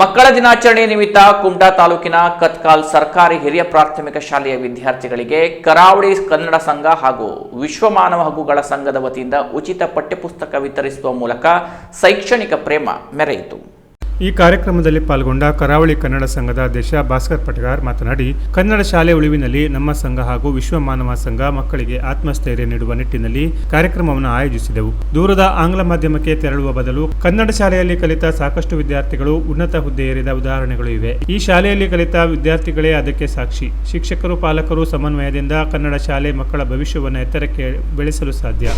ಮಕ್ಕಳ ದಿನಾಚರಣೆ ನಿಮಿತ್ತ ಕುಮಟಾ ತಾಲೂಕಿನ ಕತ್ಕಾಲ್ ಸರ್ಕಾರಿ ಹಿರಿಯ ಪ್ರಾಥಮಿಕ ಶಾಲೆಯ ವಿದ್ಯಾರ್ಥಿಗಳಿಗೆ ಕರಾವಳಿ ಕನ್ನಡ ಸಂಘ ಹಾಗೂ ವಿಶ್ವ ಮಾನವ ಹಕ್ಕುಗಳ ಸಂಘದ ವತಿಯಿಂದ ಉಚಿತ ಪಠ್ಯಪುಸ್ತಕ ವಿತರಿಸುವ ಮೂಲಕ ಶೈಕ್ಷಣಿಕ ಪ್ರೇಮ ಮೆರೆಯಿತು. ಈ ಕಾರ್ಯಕ್ರಮದಲ್ಲಿ ಪಾಲ್ಗೊಂಡ ಕರಾವಳಿ ಕನ್ನಡ ಸಂಘದ ಅಧ್ಯಕ್ಷ ಭಾಸ್ಕರ್ ಪಟಗಾರ್ ಮಾತನಾಡಿ, ಕನ್ನಡ ಶಾಲೆ ಉಳಿವಿನಲ್ಲಿ ನಮ್ಮ ಸಂಘ ಹಾಗೂ ವಿಶ್ವ ಮಾನವ ಸಂಘ ಮಕ್ಕಳಿಗೆ ಆತ್ಮಸ್ಥೈರ್ಯ ನೀಡುವ ನಿಟ್ಟಿನಲ್ಲಿ ಕಾರ್ಯಕ್ರಮವನ್ನು ಆಯೋಜಿಸಿದೆವು. ದೂರದ ಆಂಗ್ಲ ಮಾಧ್ಯಮಕ್ಕೆ ತೆರಳುವ ಬದಲು ಕನ್ನಡ ಶಾಲೆಯಲ್ಲಿ ಕಲಿತ ಸಾಕಷ್ಟು ವಿದ್ಯಾರ್ಥಿಗಳು ಉನ್ನತ ಹುದ್ದೆ ಏರಿದ ಉದಾಹರಣೆಗಳು ಇವೆ. ಈ ಶಾಲೆಯಲ್ಲಿ ಕಲಿತ ವಿದ್ಯಾರ್ಥಿಗಳೇ ಅದಕ್ಕೆ ಸಾಕ್ಷಿ. ಶಿಕ್ಷಕರು, ಪಾಲಕರು ಸಮನ್ವಯದಿಂದ ಕನ್ನಡ ಶಾಲೆ ಮಕ್ಕಳ ಭವಿಷ್ಯವನ್ನು ಎತ್ತರಕ್ಕೆ ಬೆಳೆಸಲು ಸಾಧ್ಯ.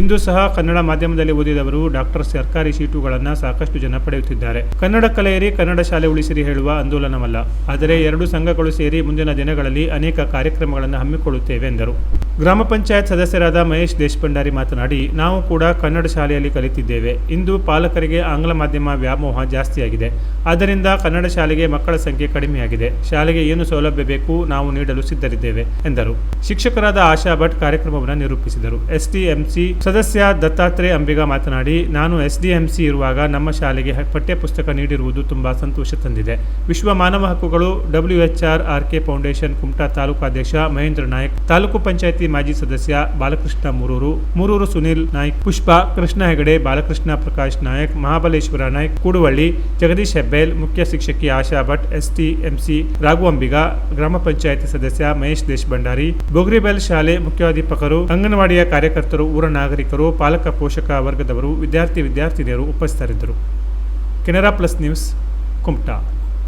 ಇಂದು ಸಹ ಕನ್ನಡ ಮಾಧ್ಯಮದಲ್ಲಿ ಓದಿದವರು ಡಾಕ್ಟರ್ ಸರ್ಕಾರಿ ಸೀಟುಗಳನ್ನು ಸಾಕಷ್ಟು ಜನ ಪಡೆಯುತ್ತಿದ್ದಾರೆ. ಕನ್ನಡ ಕಲೆಯರಿ ಕನ್ನಡ ಶಾಲೆ ಉಳಿಸಿರಿ ಹೇಳುವ ಆಂದೋಲನವಲ್ಲ. ಆದರೆ ಎರಡು ಸಂಘಗಳು ಸೇರಿ ಮುಂದಿನ ದಿನಗಳಲ್ಲಿ ಅನೇಕ ಕಾರ್ಯಕ್ರಮಗಳನ್ನು ಹಮ್ಮಿಕೊಳ್ಳುತ್ತೇವೆ ಎಂದರು. ಗ್ರಾಮ ಪಂಚಾಯತ್ ಸದಸ್ಯರಾದ ಮಹೇಶ್ ದೇಶಪಂಡಾರಿ ಮಾತನಾಡಿ, ನಾವು ಕೂಡ ಕನ್ನಡ ಶಾಲೆಯಲ್ಲಿ ಕಲಿತಿದ್ದೇವೆ. ಇಂದು ಪಾಲಕರಿಗೆ ಆಂಗ್ಲ ಮಾಧ್ಯಮ ವ್ಯಾಮೋಹ ಜಾಸ್ತಿಯಾಗಿದೆ. ಆದ್ದರಿಂದ ಕನ್ನಡ ಶಾಲೆಗೆ ಮಕ್ಕಳ ಸಂಖ್ಯೆ ಕಡಿಮೆಯಾಗಿದೆ. ಶಾಲೆಗೆ ಏನು ಸೌಲಭ್ಯ ಬೇಕು ನಾವು ನೀಡಲು ಸಿದ್ಧರಿದ್ದೇವೆ, ಎಂದರು. ಶಿಕ್ಷಕರಾದ ಆಶಾ ಭಟ್ ಕಾರ್ಯಕ್ರಮವನ್ನು ನಿರೂಪಿಸಿದರು. ಎಸ್ಡಿಎಂಸಿ ಸದಸ್ಯ ದತ್ತಾತ್ರೇಯ ಅಂಬಿಗ ಮಾತನಾಡಿ, ನಾನು ಎಸ್ಡಿಎಂಸಿ ಇರುವಾಗ ನಮ್ಮ ಶಾಲೆಗೆ ಪಠ್ಯಪುಸ್ತಕ ನೀಡಿರುವುದು ತುಂಬಾ ಸಂತೋಷ ತಂದಿದೆ. ವಿಶ್ವ ಮಾನವ ಹಕ್ಕುಗಳು WHR R K foundation Kumta ತಾಲೂಕಾಧ್ಯಕ್ಷ Mahendra Nayak, taluk panchayat ಮಾಜಿ ಸದಸ್ಯ ಬಾಲಕೃಷ್ಣ ಮೂರೂರು ಮೂರೂರು ಸುನಿಲ್ ನಾಯ್ಕ್, ಪುಷ್ಪ ಕೃಷ್ಣ ಹೆಗಡೆ, ಬಾಲಕೃಷ್ಣ ಪ್ರಕಾಶ್ ನಾಯಕ್, ಮಹಾಬಲೇಶ್ವರ ನಾಯ್ಕ್, ಕೂಡುವಳ್ಳಿ, ಜಗದೀಶ್ ಹೆಬ್ಬೇಲ್ ಮುಖ್ಯ ಶಿಕ್ಷಕಿ ಆಶಾ ಭಟ್ ಎಸ್ಟಿಎಂಸಿ ರಾಘು ಅಂಬಿಗ, ಗ್ರಾಮ ಪಂಚಾಯಿತಿ ಸದಸ್ಯ ಮಹೇಶ್ ದೇಶಭಂಡಾರಿ, ಬೊಗ್ರಿಬೆಲ್ ಶಾಲೆ ಮುಖ್ಯಾಧ್ಯಾಪಕರು, ಅಂಗನವಾಡಿಯ ಕಾರ್ಯಕರ್ತರು, ಊರ ನಾಗರಿಕರು, ಪಾಲಕ ಪೋಷಕ ವರ್ಗದವರು, ವಿದ್ಯಾರ್ಥಿ ವಿದ್ಯಾರ್ಥಿನಿಯರು ಉಪಸ್ಥಿತರಿದ್ದರು. Canara plus news, Kumta.